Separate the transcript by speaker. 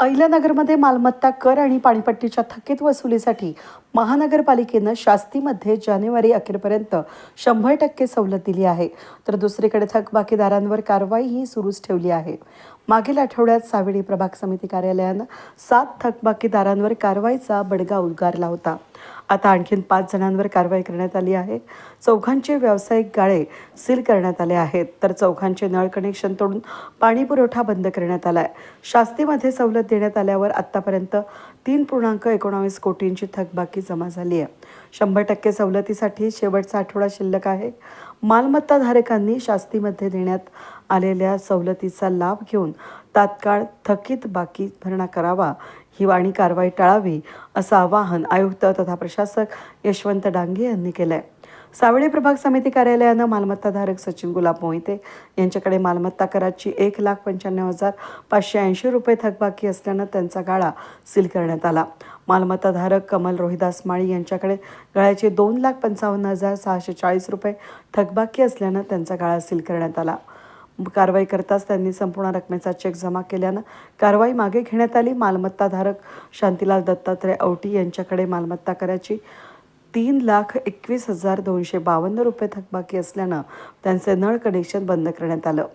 Speaker 1: अहिल्यानगरमध्ये मालमत्ता कर आणि पाणीपट्टीच्या थकीत वसुलीसाठी महानगरपालिकेनं शास्तीमध्ये जानेवारी अखेरपर्यंत शंभर टक्के सवलत दिली आहे. तर दुसरीकडे थकबाकीदारांवर कारवाई ही सुरूच ठेवली आहे. मागील आठवड्यात सावेडी प्रभाग समिती कार्यालयानं सात थकबाकीदारांवर कारवाईचा बडगा उद्गारला होता. आता आणखीन पाच जणांवर कारवाई करण्यात आली आहे. चौघांचे व्यावसायिक गाळे सील करण्यात आले आहेत. तर चौघांचे नळ कनेक्शन तोडून पाणी पुरवठा बंद करण्यात आलाय. शास्तीमध्ये सवलत देण्यात आल्यावर आत्तापर्यंत तीन पूर्णांक एकोणावीस कोटींची थकबाकी जमा झाली आहे. शंभर टक्के सवलतीसाठी शेवटचा आठवडा शिल्लक आहे. मालमत्ताधारकांनी शास्तीमध्ये देण्यात आलेल्या सवलतीचा लाभ घेऊन तात्काळ थकीत बाकी भरणा करावा ही आणि कारवाई टाळावी असं आवाहन आयुक्त तथा प्रशासक यशवंत डांगे यांनी केलं आहे सावळे प्रभाग समिती कार्यालयानं मालमत्ताधारक सचिन गुलाब मोहिते यांच्याकडे मालमत्ता कराची एक लाख पंच्याण्णव हजार पाचशे ऐंशी रुपये थकबाकी असल्यानं त्यांचा गाळा सील करण्यात आला. मालमत्ताधारक कमल रोहिदास माळी यांच्याकडे गाळ्याचे दोन लाख पंचावन्न हजार सहाशे चाळीस रुपये थकबाकी असल्यानं त्यांचा गाळा सील करण्यात आला. कारवाई करताच त्यांनी संपूर्ण रकमेचा चेक जमा केल्यानं कारवाई मागे घेण्यात आली. मालमत्ताधारक शांतीलाल दत्तात्रय औटी यांच्याकडे मालमत्ता कराची तीन लाख एकवीस हजार दोनशे बावन्न रुपये थकबाकी असल्यानं त्यांचे नळ कनेक्शन बंद करण्यात आलं.